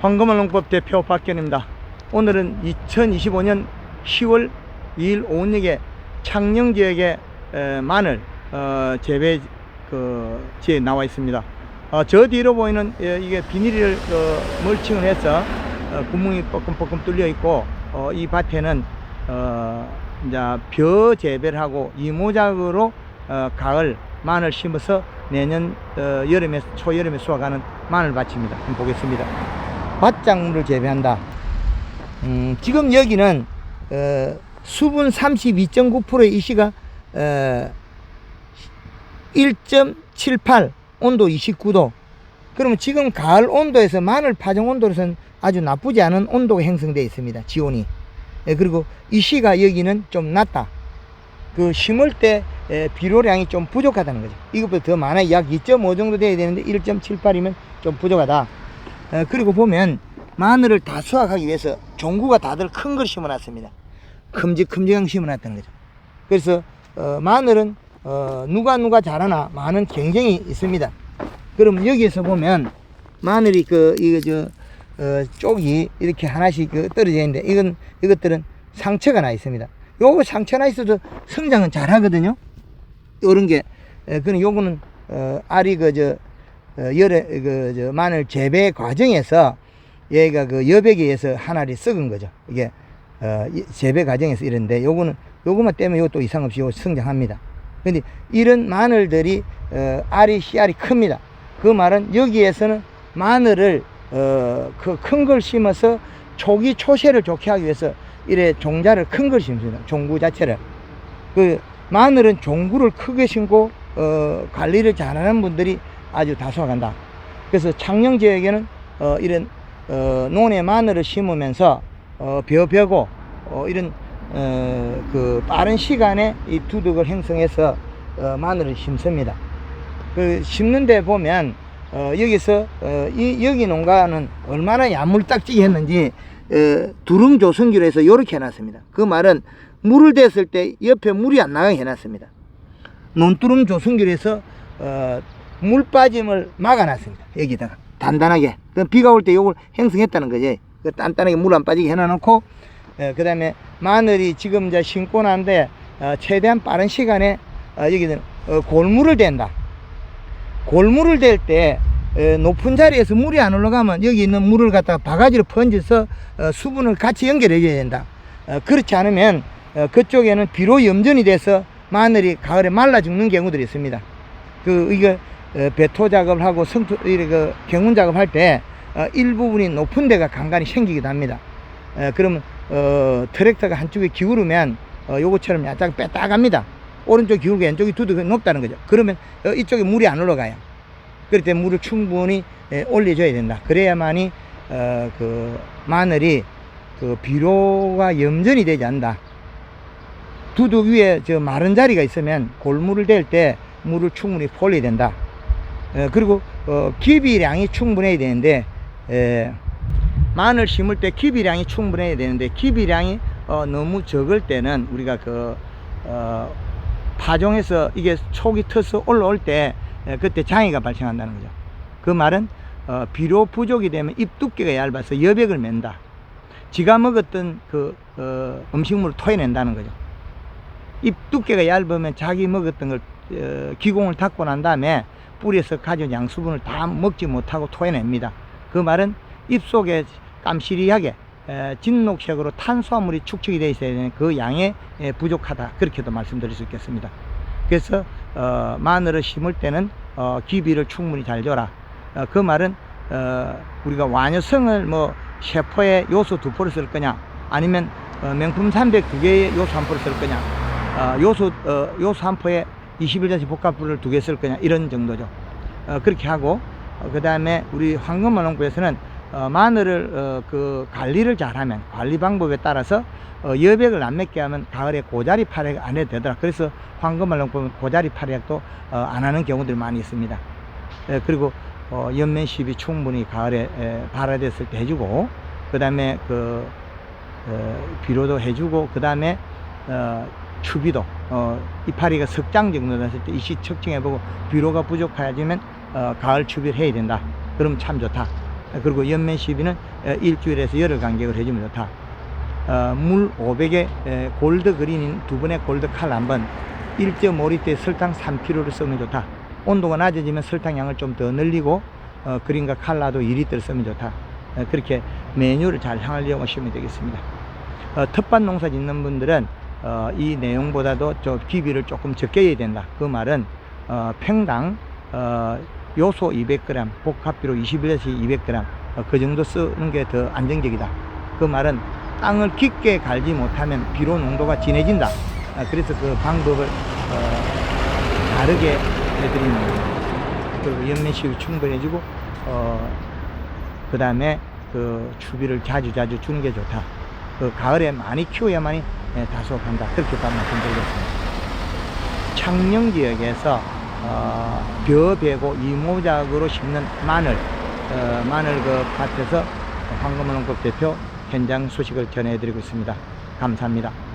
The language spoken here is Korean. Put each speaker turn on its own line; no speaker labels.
황금알농법 대표 박견입니다. 오늘은 2025년 10월 2일 오은역에 창녕 지역의 에, 마늘 어, 재배 그 지에 나와 있습니다. 어, 저 뒤로 보이는 예, 이게 비닐을 어, 멀칭을 해서 어, 구멍이 뻐끔뻐끔 뚫려 있고 어, 이 밭에는 어, 이제 벼 재배를 하고 이모작으로 어, 가을 마늘 심어서 내년 어, 여름에 초여름에 수확하는 마늘 밭입니다. 한번 보겠습니다. 밭작물을 재배한다. 음, 지금 여기는 어, 수분 32.9%의 이시가 어, 1.78 온도 29도. 그러면 지금 가을 온도에서 마늘 파종 온도로서는 아주 나쁘지 않은 온도가 형성되어 있습니다. 지온이. 예, 그리고 이시가 여기는 좀 낮다. 그 심을 때 에, 비료량이 좀 부족하다는 거죠. 이것보다 더 많아요. 약2.5 정도 돼야 되는데 1.78이면 좀 부족하다. 어, 그리고 보면 마늘을 다 수확하기 위해서 종구가 다들 큰 걸 심어놨습니다. 큼직큼직한 심어놨다는 거죠. 그래서 어, 마늘은 어, 누가 누가 잘하나 많은 경쟁이 있습니다. 그럼 여기에서 보면 마늘이 그 이거 저 어, 쪽이 이렇게 하나씩 그 떨어져 있는데 이건 이것들은 상처가 나 있습니다. 요거 상처 나 있어도 성장은 잘 하거든요. 요런 게 에, 그는 요거는 어, 알이 그저 어, 열에 그저 마늘 재배 과정에서 얘가 그 여백에 의해서 하나를 썩은 거죠. 이게 어, 이- 재배 과정에서 이런데 요거는 요거만 때문에 요것도 이상 없이 요 성장합니다. 근데 이런 마늘들이 어, 알이 씨알이 큽니다. 그 말은 여기에서는 마늘을 어, 그 큰 걸 심어서 초기 초세를 좋게 하기 위해서 이래 종자를 큰 걸 심습니다. 종구 자체를. 그 마늘은 종구를 크게 심고 어, 관리를 잘하는 분들이 아주 다수간다. 그래서 창녕 지역에는 어, 이런 어, 논에 마늘을 심으면서 어, 벼벼고 어, 이런 어, 그 빠른 시간에 이 두둑을 형성해서 어, 마늘을 심습니다. 그 심는데 보면 어, 여기서 어, 이 여기 농가는 얼마나 야물딱지게 했는지 어, 두릉 조성기로 해서 이렇게 해놨습니다. 그 말은 물을 댔을 때 옆에 물이 안 나가게 해놨습니다. 논두릉 조성기로 해서 어, 물 빠짐을 막아놨습니다. 여기다가 단단하게. 그 비가 올때 이걸 형성했다는 거지. 그 단단하게 물 안 빠지게 해놔놓고 그 다음에 마늘이 지금 이제 심고 난데 어, 최대한 빠른 시간에 어, 여기는 어, 골물을 댄다. 골물을 댈 때 높은 자리에서 물이 안 올라가면 여기 있는 물을 갖다가 바가지로 번져서 어, 수분을 같이 연결해 줘야 된다. 어, 그렇지 않으면 어, 그쪽에는 비로 염전이 돼서 마늘이 가을에 말라 죽는 경우들이 있습니다. 그 이거 어, 배토 작업을 하고 성토 그 경운 작업할 때 어, 일부분이 높은 데가 간간히 생기기도 합니다. 어, 그러면 어, 트랙터가 한쪽에 기울으면 어, 요거처럼 약간 빼딱합니다. 오른쪽 기울고 왼쪽이 두둑이 높다는 거죠. 그러면 어, 이쪽에 물이 안 올라가요. 그럴 때 물을 충분히 에, 올려줘야 된다. 그래야만이 어, 그 마늘이 그 비료가 염전이 되지 않는다. 두둑 위에 저 마른 자리가 있으면 골물을 댈 때 물을 충분히 퍼올려야 된다. 어, 그리고 어, 기비량이 충분해야 되는데 에, 마늘 심을 때 기비량이 충분해야 되는데 기비량이 어, 너무 적을 때는 우리가 그 어, 파종해서 이게 촉이 터서 올라올 때 에, 그때 장애가 발생한다는 거죠. 그 말은 어, 비료 부족이 되면 잎 두께가 얇아서 여백을 맨다. 지가 먹었던 그 어, 음식물을 토해낸다는 거죠. 잎 두께가 얇으면 자기 먹었던 걸 어, 기공을 닦고 난 다음에 뿌리에서 가져온 양수분을 다 먹지 못하고 토해냅니다. 그 말은 잎 속에 깜시리하게 에, 진녹색으로 탄수화물이 축적이 되어 있어야 되는 그 양에 에, 부족하다 그렇게도 말씀드릴 수 있겠습니다. 그래서 어, 마늘을 심을 때는 어, 기비를 충분히 잘 줘라. 어, 그 말은 어, 우리가 완효성을 뭐 셰퍼의 요소 두 포를 쓸 거냐 아니면 어, 명품 300 두 개의 요소 한 포를 쓸 거냐 어, 요소 어, 요소 한 포에 21전지 복합부를 두개 쓸 거냐 이런 정도죠. 어, 그렇게 하고 그 다음에 우리 황금마농부에서는 어, 마늘을 어, 그 관리를 잘하면 관리 방법에 따라서 어, 여백을 안 맺게 하면 가을에 고자리 파력 안 해도 되더라. 그래서 황금마농부는 고자리 파력도 어, 안 하는 경우들이 많이 있습니다. 에, 그리고 어, 연면십이 충분히 가을에 에, 발화됐을 때 해주고 그 다음에 그 어, 비료도 해주고 그 다음에 어, 추비도 어, 이파리가 석장 정도 됐을 때 이시 측정해보고 비료가 부족하지만 어, 가을 추비를 해야 된다. 그럼 참 좋다. 그리고 연면 시비는 에, 일주일에서 열흘 간격을 해주면 좋다. 어, 물 500에 에, 골드 그린인 두 번의 골드 칼 한 번, 1.5리터에 설탕 3kg를 쓰면 좋다. 온도가 낮아지면 설탕량을 좀 더 늘리고 어, 그린과 칼라도 2리터를 쓰면 좋다. 어, 그렇게 메뉴를 잘 활용하시면 되겠습니다. 어, 텃밭 농사 짓는 분들은 어, 이 내용보다도 저 기비를 조금 적게 해야 된다. 그 말은 어, 평당 어, 요소 200g, 복합비로 21에서 200g 어, 그 정도 쓰는 게 더 안정적이다. 그 말은 땅을 깊게 갈지 못하면 비료 농도가 진해진다. 아, 그래서 그 방법을 어, 다르게 해드리는 거예요. 그리고 연면식이 충분해지고 어, 그 다음에 그 추비를 자주 자주 주는 게 좋다. 그 가을에 많이 키워야만이 예, 다소 간다. 그렇게 말씀드리겠습니다. 창녕 지역에서 어, 벼 베고 이모작으로 심는 마늘, 어, 마늘 그 밭에서 황금농법 대표 현장 소식을 전해드리고 있습니다. 감사합니다.